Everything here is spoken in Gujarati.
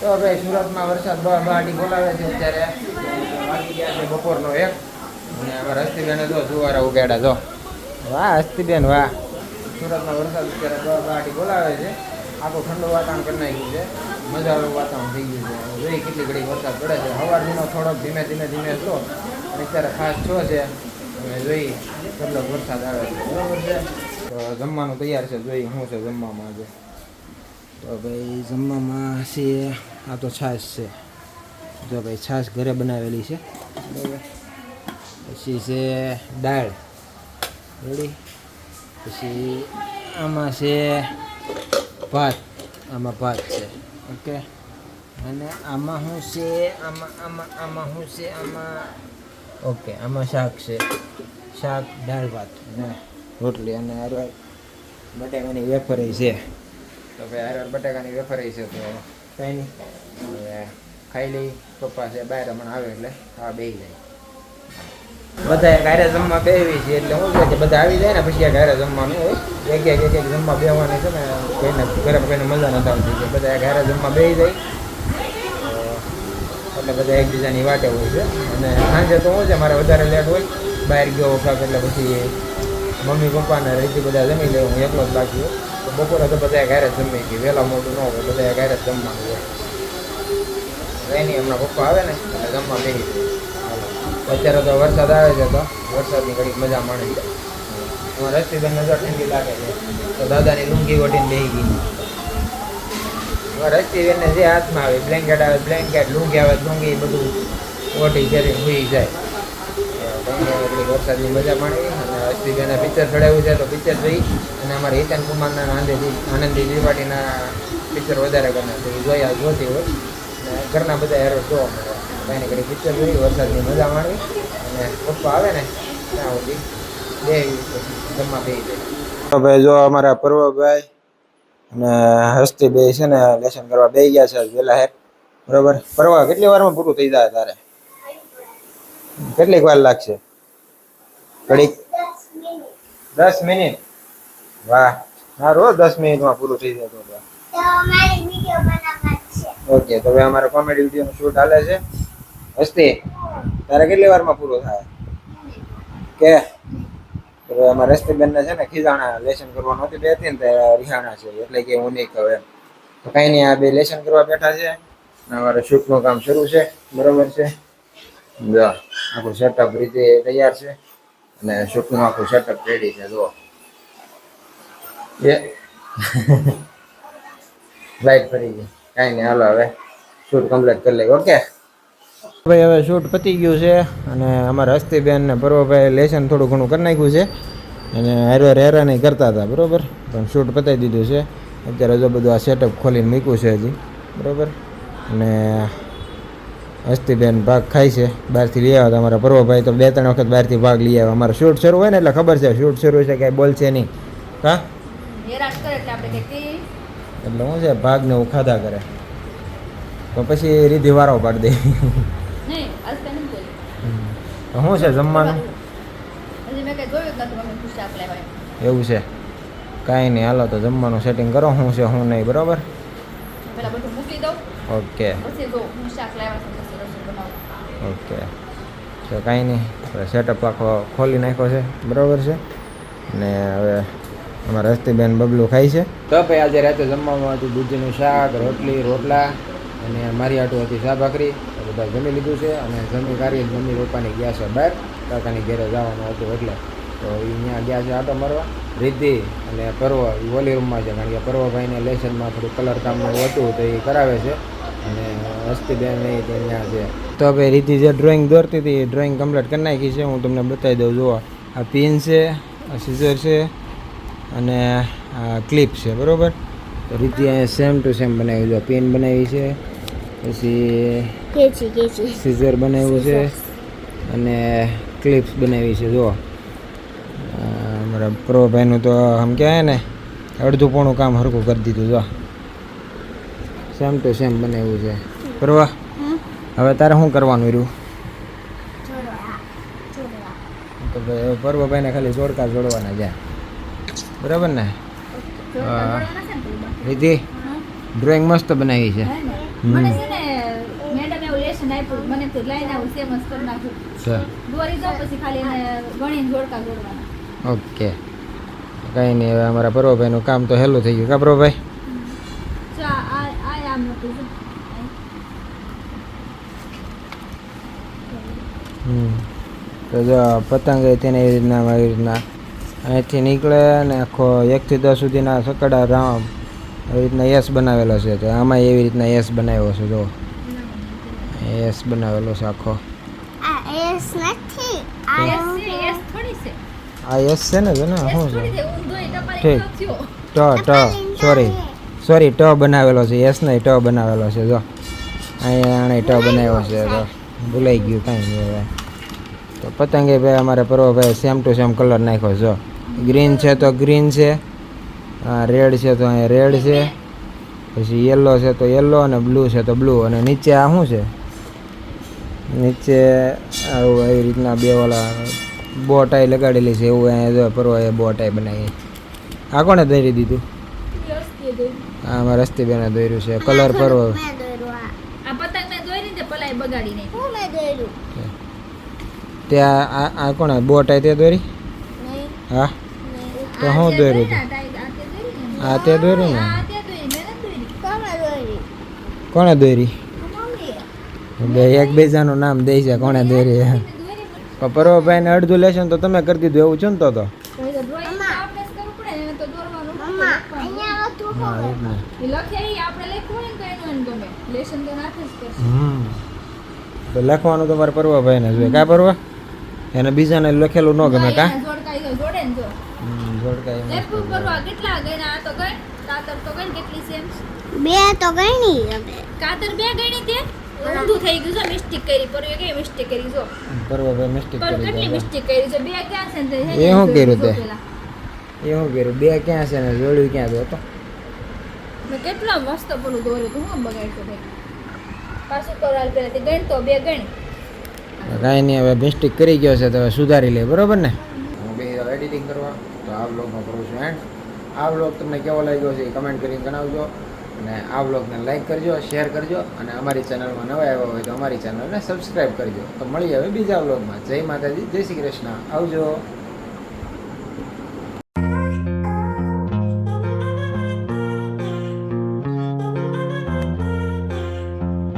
તો ભાઈ સુરતમાં વરસાદ બહાટી બોલાવે છે અત્યારે. વાગી ગયા એક. અને જો જુવારા ઉગાડ્યા, જો. વાહ હસ્તીબેન વાહ. સુરતમાં વરસાદ અત્યારે બહાટી બોલાવે છે. આખું ઠંડુ વાતાવરણ કરી નાખ્યું છે. મજાનું વાતાવરણ થઈ ગયું છે. જોઈએ કેટલી ઘડી વરસાદ પડે છે. સવારનો થોડોક ધીમે ધીમે ધીમે હતો. અને અત્યારે ખાસ છો છે. અને જોઈ કેટલો વરસાદ આવે છે. બરાબર છે? તો જમવાનું તૈયાર છે જોઈએ શું છે જમવામાં આજે. તો ભાઈ જમવામાં છે આ તો છાશ છે. જો ભાઈ છાશ ઘરે બનાવેલી છે. બરાબર. પછી છે દાળ. રેડી? પછી આમાં છે ભાત. આમાં ભાત છે. ઓકે? અને આમાં શું છે? આમાં આમાં આમાં શું છે? આમાં ઓકે આમાં શાક છે. શાક દાળ ભાત. અને રોટલી અને હારવાર બટાકાની વેફર છે. તો ભાઈ હારવાર બટાકાની વેફર છે તો કંઈ નહીં હવે ખાઈ લઈ. પપ્પા છે બહાર હમણાં આવે એટલે આ બેસી જાય. બધા ઘરે જમવા બેવી છે એટલે શું છે કે બધા આવી જાય ને પછી આ ઘરે જમવાનું હોય એક એક એક એક જમવા બેવાની છે ને કોઈને ઘરે કોઈને મજા નથી આવતી છે બધા ઘરે જમવા બેસી જાય. એટલે બધા એકબીજાની વાટે હોય છે. અને સાંજે તો શું છે મારે વધારે લેટ હોય. બહાર ગયો વખત એટલે પછી મમ્મી પપ્પાને રીતિ બધા જમી લે, હું એકલો જ બાકી હોય તો બપોરે તો બધા ઘરે જમી ગઈ, વહેલા મોટું ન હોય બધા ઘરે જ જમવાનું હોય. નહીં હમણાં પપ્પા આવે ને, એટલે જમવા બેસી અત્યારે તો વરસાદ આવે છે તો વરસાદની ઘડીક મજા મળે છે રસ્તી બેન નજર ઠંડી લાગે છે. તો દાદાની લુંગી ઓઢીને બેસી ગઈ. રસ્તી એને જે હાથમાં આવે બ્લેન્કેટ આવે બ્લેન્કેટ લુંગી આવે, લુંગી બધું ઓઢી કરીને સુઈ જાય. વરસાદની મજા માણી અને રસ્તી બેને પિક્ચર ચડાવ્યું છે તો પિક્ચર જોઈ અને અમારા હિતન કુમારના આનંદી આનંદી ત્રિપાઠીના પિક્ચર વધારે ગમે તો એ જોયા જોતી હોય. ઘરના બધા હેરો જોવા મળે. કાંઈ ઘડી પિક્ચર જોઈ, વરસાદની મજા માણી અને પપ્પા આવે ને, ત્યાં સુધી બે જમવા બે જાય. ભાઈ, જો અમારા પર્વભાઈ અને હસ્તી બે છે ને, લેસન કરવા બે ગયા છે વહેલા હેર બરોબર? પરવા કેટલી વારમાં પૂરું થઈ જાય તારે? કેટલીક વાર લાગશે? ઘડીક. દસ મિનિટ. વાહ. સારું દસ મિનિટમાં પૂરું થઈ જાય તો તો. તો મારી વીડિયો બનાવવા છે. ઓકે તો હવે અમારો કોમેડી વિડીયોનું શૂટ હાલે છે. હસ્તી તારે કેટલી વારમાં પૂરો થાય? કે? તો અમારે અમારા રસ્તીબેનને છે ને ખીજાણા લેસન કરવાનું હતું બે હતી ને ત્યારે રિહાણા છે એટલે કે હું નહીં કહું એમ. તો કાંઈ નહીં આ બે લેસન કરવા બેઠા છે. અમારે શૂટનું કામ શરૂ છે. બરોબર છે? જો. આખું સેટઅપ રીતે તૈયાર છે અને શૂટનું આખું સેટઅપ રેડી છે, જુઓ. એ લાઈટ ફરી ગઈ. કાંઈ નહીં, હાલો હવે શૂટ કમ્પ્લીટ કરી લઈએ, ઓકે? ભાઈ, હવે શૂટ પતી ગયું છે અને અમારા હસ્તીબેન ને પર્વભાઈ લેસન થોડું ઘણું કરી નાખ્યું છે. અને હેરવાર હેરા નહીં કરતા હતા, બરોબર? પણ શૂટ પતાવી દીધું છે. અત્યારે જો બધું આ સેટઅપ ખોલીને મૂક્યું છે હજી, બરાબર? અને હસ્તીબેન ભાગ ખાય છે બહારથી લઈ આવ્યા અમારા પર્વભાઈ. તો બે ત્રણ વખત બહારથી ભાગ લઈ આવ્યા. અમારે શૂટ શરૂ હોય ને એટલે ખબર છે શૂટ શરૂ છે કાંઈ બોલશે નહીં. હા? એટલે શું છે ભાગને એવું કરે. તો પછી રીધિ વારો પાડી દે. શું છે જમવાનું? એવું છે. કાંઈ નહીં હાલો તો જમવાનું સેટિંગ કરો શું છે શું નહીં બરાબર? ઓકે. ઓકે. તો કાંઈ નહીં આપણે સેટઅપ આખો ખોલી નાખ્યો છે, બરાબર છે? ને હવે અમારા રસ્તીબેન બબલું ખાય છે. તો ભાઈ આજે રાતે જમવામાં હતું દૂધીનું શાક, રોટલી, રોટલા અને મારી આટું હતી ચા ભાખરી. બધા જમી લીધું છે અને જમી કાઢી મમ્મી પપ્પાની ગયા છે બહાર. કાકાની ઘરે જવાનું હતું એટલે. તો એ અહીંયા ગયા છે આટો મારવા. રિદ્ધિ અને પર્વ એ ઓલી રૂમમાં છે. કારણ કે પર્વભાઈને લેસનમાં થોડું કલર કામનું હતું તો એ કરાવે છે. અને હસ્તીબેન એ ત્યાં છે. તો હવે રીતિ જે ડ્રોઈંગ દોરતી હતી એ ડ્રોઈંગ કમ્પ્લીટ કરી નાખી છે. હું તમને બતાવી દઉં જુઓ. આ પિન છે આ સિઝર છે અને આ ક્લિપ છે બરાબર? તો રીતિ અહીંયા સેમ ટુ સેમ બનાવી દો પિન બનાવી છે પછી સિઝર બનાવ્યું છે અને ક્લિપ્સ બનાવી છે જુઓ. અમારા પ્રો ભાઈનું તો આમ કહેવાય ને અડધું પોણું કામ હરખું કરી દીધું જો સેમ ટુ સેમ બનાવ્યું છે. કરવા? હવે તારે શું કરવાનું રહ્યું તો ભાઈ પર્વભાઈને ખાલી જોડકા જોડવાના જાય બરાબર ને? રીતિ ડ્રોઈંગ મસ્ત બનાવી છે. ઓકે. કંઈ નહીં હવે અમારા પર્વભાઈનું કામ તો હેલું થઈ ગયું. કા પર્વભાઈ જો આ આ- આ આમ હતું જો. હમ તો જો પતંગ એ તેને એવી રીતના આવી રીતના અહીંથી નીકળે અને આખો એકથી દસ સુધીના સકડા રામ એવી રીતના યસ બનાવેલો છે. તો આમાં એવી રીતના યસ બનાવ્યો છે જો યસ બનાવેલો છે આખો. આ એસ નથી આ Yes છે, yes છે. યસ છે ને જો ને શું છે? ઠીક. ટ ટ સોરી સોરી ટ બનાવેલો છે યસ નહીં ટ બનાવેલો છે જો. અહીંયા આણે ટ બનાવ્યો છે તો ભૂલાઈ ગયું કાંઈ નહીં હવે. તો પતંગે ભાઈ અમારે પર્વભાઈ સેમ ટુ સેમ કલર નાખ્યો જો ગ્રીન છે તો ગ્રીન છે રેડ છે તો અહીંયા રેડ છે પછી યલો છે તો યલો અને બ્લુ છે તો બ્લુ અને નીચે આ શું છે? નીચે આવું એવી રીતના બે ઓલા બોટાઈ લગાડેલી છે એવું અહીંયા જો પર્વએ બોટાઈ બનાવી. આ કોણે દોરી દીધું? હા અમારા રસ્તી બેને દોર્યું છે. કલર પર્વ મેં દોર્યું આ આ પતંગ મેં દોરી ને તે પલાય બગાડી નાખી. હું મેં દોર્યું તે આ આ કોણ બોટ તે દોરી? હા? તો હું દોર્યું હતું આ તે દોર્યું ને. કોણે દોરી? બે એકબીજાનું નામ દે છે કોણે દોરી મેં ને અડધું લેશન તો તમે કરી દીધું એવું છે હતો તો તો? drawing તો આપણે જ કરવું પડે ને, તો લખે આપણે લખવું ને તો એનું ગમે. લેશન તો નાખે જ કરશે. હમ. તો લખવાનું તમારે પર્વભાઈને જોઈએ. કા પર્વ? એને બીજાને લખેલું ન ગમે કા? કાતર તો ગણ કેટલી સેમ બે તો ગણી અમે કાતર બે ગણી તે ઊંધું થઈ ગયું છે મિસ્ટેક કરી. પર એ મિસ્ટેક કરી જો પર્વભાઈ મિસ્ટેક કરી કેટલી મિસ્ટેક કરી છે? બે ક્યાં છે ને એ કર્યું તે? એ શું કર્યું? બે ક્યાં છે ને? જોડ્યું ક્યાં તો કેટલા મસ્ત પેલું દોર્યું તું હું બગાડતો ભાઈ. પાછું કરાલ પેલા તે ગણતો બે ગણી. કાંઈ નહીં હવે મિસ્ટેક કરી ગયો છે તો સુધારી લે બરોબર ને? હું બે એડિટિંગ કરવા તો આ બ્લોગમાં કરું છું એન્ડ આ બ્લોગ તમને કેવો લાગ્યો છે એ કમેન્ટ કરીને જણાવજો. અને આ બ્લોગને લાઈક કરજો શેર કરજો અને અમારી ચેનલમાં નવા આવ્યા હોય તો અમારી ચેનલને સબસ્ક્રાઈબ કરજો. તો મળીએ હવે બીજા બ્લોગમાં જય માતાજી જય શ્રી કૃષ્ણ. આવજો.